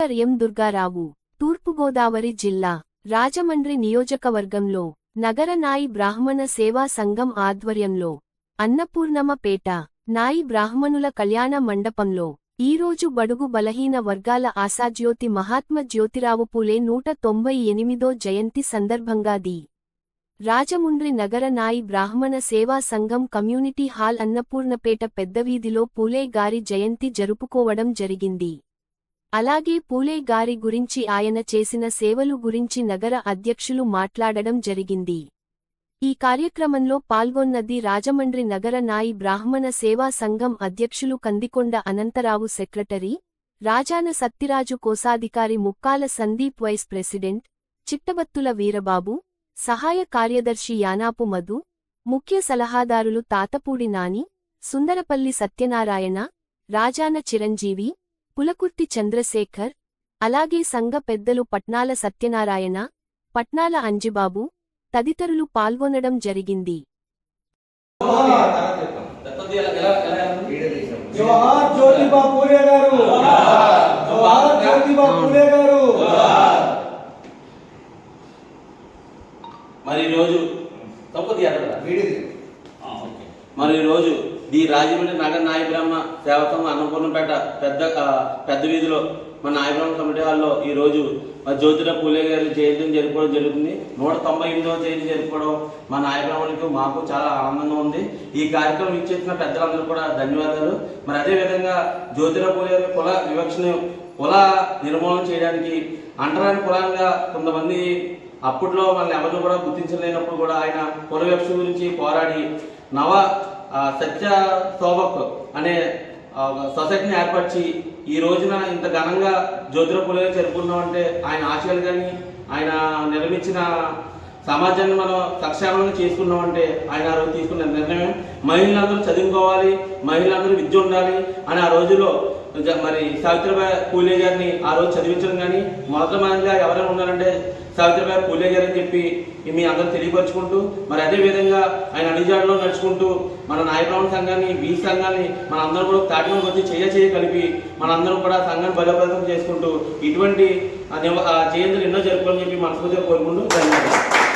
Doctor M Durgarao తూర్పుగోదావరి జిల్లా రాజమండ్రి నియోజకవర్గంలో నగర నాయి బ్రాహ్మణ సేవా సంఘం ఆధ్వర్యంలో అన్నపూర్ణమపేట నాయి బ్రాహ్మణుల కళ్యాణ మండపంలో ఈరోజు బడుగు బలహీన వర్గాల ఆశాజ్యోతి మహాత్మ జ్యోతిరావు పూలే నూట తొంభై ఎనిమిదో జయంతి సందర్భంగా ది. రాజముండ్రి నగర నాయి బ్రాహ్మణ సేవా సంఘం కమ్యూనిటీ హాల్ అన్నపూర్ణపేట పెద్దవీధిలో పూలే గారి జయంతి జరుపుకోవడం జరిగింది. అలాగే పూలే గారి గురించి ఆయన చేసిన సేవలు గురించి నగర అధ్యక్షులు మాట్లాడడం జరిగింది. ఈ కార్యక్రమంలో పాల్గొన్నది రాజమండ్రి నగర నాయి బ్రాహ్మణ సేవా సంఘం అధ్యక్షులు కందికొండ అనంతరావు సెక్రటరీ రాజాన సత్తిరాజు కోశాధికారి ముక్కాల సందీప్ వైస్ ప్రెసిడెంట్ చిట్టబత్తుల వీరబాబు సహాయ కార్యదర్శి యానాపు మధు ముఖ్య సలహాదారులు తాతపూడి నాని సుందరపల్లి సత్యనారాయణ రాజాన చిరంజీవి పులకుర్తి చంద్రశేఖర్ అలాగే సంఘ పెద్దలు పట్నాల సత్యనారాయణ పట్నాల అంజిబాబు తదితరులు పాల్గొనడం జరిగింది. జోహార్ జ్యోతిబా పూలే గారు. జోహార్ జ్యోతిబా పూలే గారు. మరి తీయాలి మరి ఈరోజు ఈ రాజమండ్రి నగర నాయబ్రహ్మ సేవకం అన్నపూర్ణపేట పెద్ద పెద్ద వీధిలో మన నాయబ్రహ్మ కమిటీ హాల్లో ఈరోజు మా జ్యోతిరావు పూలే గారి జయంతిని జరుపుకోవడం జరుగుతుంది. నూట తొంభై ఎనిమిదవ జయంతి జరుపుకోవడం మా నాయ మాకు చాలా ఆనందంగా ఉంది. ఈ కార్యక్రమం ఇచ్చేసిన పెద్దలందరూ కూడా ధన్యవాదాలు. మరి అదే విధంగా జ్యోతిరావు పూలే గారి కుల వివక్షను కుల నిర్మూలన చేయడానికి అంటరాని కులంగా కొంతమంది అప్పట్లో మనల్ని ఎవరిని కూడా గుర్తించలేనప్పుడు కూడా ఆయన కుల వివక్ష గురించి పోరాడి నవ సత్య శోభక్ అనే సొసైటీని ఏర్పరిచి ఈ రోజున ఇంత ఘనంగా జ్యోతిరావు పూలే జరుపుకున్నాం అంటే ఆయన ఆశయాలు కానీ ఆయన నిర్మించిన సమాజాన్ని మనం సక్షేమంగా చేసుకున్నాం అంటే ఆయన ఆ రోజు తీసుకున్న నిర్ణయం మహిళలందరూ చదువుకోవాలి మహిళలందరూ విద్య ఉండాలి అని ఆ రోజులో మరి సావిత్రిబాయి పూలే గారిని ఆ రోజు చదివించడం కానీ మొదటిగా ఎవరైనా ఉన్నారంటే సావిత్రిబాయి పూలే గారు అని చెప్పి మీ అందరూ తెలియపరచుకుంటూ మరి అదే విధంగా ఆయన అడిజాడలో నడుచుకుంటూ మన నాయబ్రాహ్మణ సంఘాన్ని బీ సంఘాన్ని మన అందరం కూడా తాటిలోకి వచ్చి చేయ చేయ కలిపి మనందరం కూడా సంఘాన్ని బలోపేతం చేసుకుంటూ ఇటువంటి ఆ జయంతులు ఎన్నో జరుపుకోవాలని చెప్పి మనస్ఫూర్తిగా కోరుకుంటూ ధన్యవాదాలు.